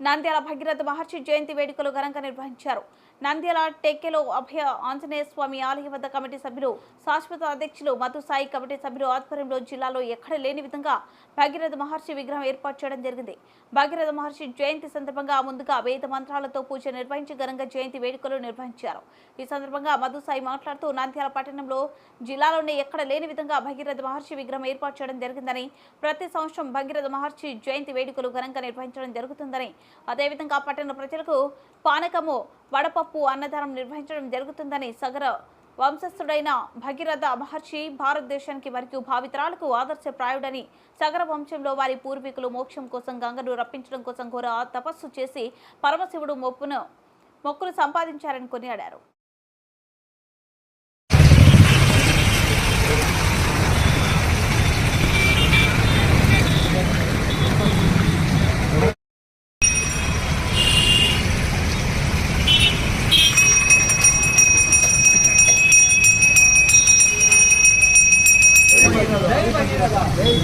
నంద్యాల భగీరథ మహర్షి జయంతి వేడుకలు ఘనంగా నిర్వహించారు. నంద్యాల టెక్కెలో అభయ ఆంజనేయ స్వామి ఆలయ వద్ద కమిటీ సభ్యులు శాశ్వత అధ్యక్షులు మధు సాయి కమిటీ సభ్యులు ఆధ్వర్యంలో జిల్లాలో ఎక్కడ లేని విధంగా భగీరథ మహర్షి విగ్రహం ఏర్పాటు చేయడం జరిగింది. భగీరథ మహర్షి జయంతి సందర్భంగా ముందుగా వేద మంత్రాలతో పూజ నిర్వహించి ఘనంగా జయంతి వేడుకలు నిర్వహించారు. ఈ సందర్భంగా మధు సాయి మాట్లాడుతూ నంద్యాల పట్టణంలో జిల్లాలోనే ఎక్కడ లేని విధంగా భగీరథ మహర్షి విగ్రహం ఏర్పాటు చేయడం జరిగిందని ప్రతి సంవత్సరం భగీరథ మహర్షి జయంతి వేడుకలు ఘనంగా నిర్వహించడం జరుగుతుందని అదేవిధంగా పట్టణ ప్రజలకు పానకము వడపప్పు అన్నదానం నిర్వహించడం జరుగుతుందని సగర వంశస్థుడైన భగీరథ మహర్షి భారతదేశానికి మరియు భావితరాలకు ఆదర్శప్రాయుడని సగర వంశంలో వారి పూర్వీకులు మోక్షం కోసం గంగను రప్పించడం కోసం ఘోర తపస్సు చేసి పరమశివుడు మొప్పును మొక్కులు సంపాదించారని కొనియాడారు.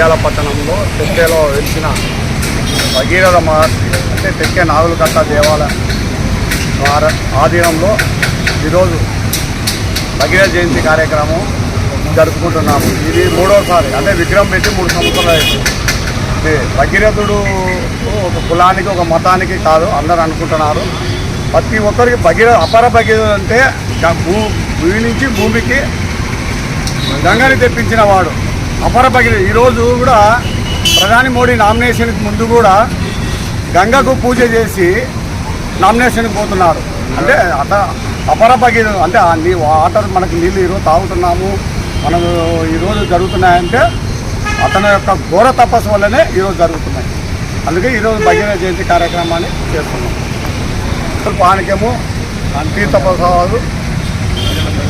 నంద్యాల పట్టణంలో తెక్కేలో వెలిసిన భగీరథ మహర్షి అంటే తెక్కే నాగులకట్ట దేవాలయ వార- ఆధీనంలో ఈరోజు భగీరథ జయంతి కార్యక్రమం జరుపుకుంటున్నాము. ఇది మూడోసారి అంటే విగ్రహం పెట్టి మూడు సంవత్సరాలు అయింది భగీరథుడు ఒక కులానికి ఒక మతానికి కాదు అందరు అనుకుంటున్నారు. ప్రతి ఒక్కరికి భగీరథ అపర భగీరథుడు అంటే భూ భూమి నుంచి భూమికి గంగని తెప్పించిన వాడు. అపర భగీరథ ఈరోజు కూడా ప్రధాని మోడీ నామినేషన్కి ముందు కూడా గంగకు పూజ చేసి నామినేషన్కి పోతున్నారు. అంటే అత అపర భగీరథ అంటే ఆ నీ వాటర్ మనకి నీళ్ళు ఈరోజు తాగుతున్నాము మనం ఈరోజు జరుగుతున్నాయంటే అతని యొక్క ఘోర తపస్సు వల్లనే ఈరోజు జరుగుతున్నాయి. అందుకే ఈరోజు భగీరథ జయంతి కార్యక్రమాన్ని చేస్తున్నాం. పానికము తీర్థప్రసాదాలు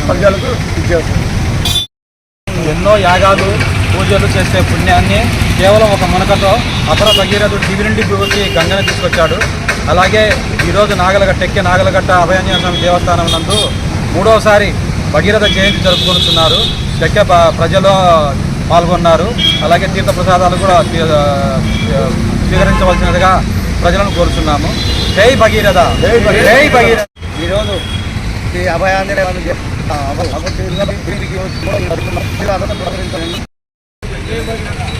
ప్రజలకు ఇచ్చేస్తున్నాం. ఎన్నో యాగాలు పూజలు చేసే పుణ్యాన్ని కేవలం ఒక మునకతో అపర భగీరథుడు దివి నుండి వచ్చి గంగని తీసుకొచ్చాడు. అలాగే ఈరోజు నాగలగట్ట ఎక్కే నాగలగట్ట అభయాంజనేయ స్వామి దేవస్థానం నందు మూడవసారి భగీరథ జయంతి జరుపుకుంటున్నారు తెక్కే ప- ప్రజలు పాల్గొన్నారు. అలాగే తీర్థ ప్రసాదాలు కూడా స్వీకరించవలసినదిగా ప్రజలను కోరుతున్నాము జై భగీరథ! జై భగీరథ. ఈరోజు ఈ అభయాంజనేయ స్వామి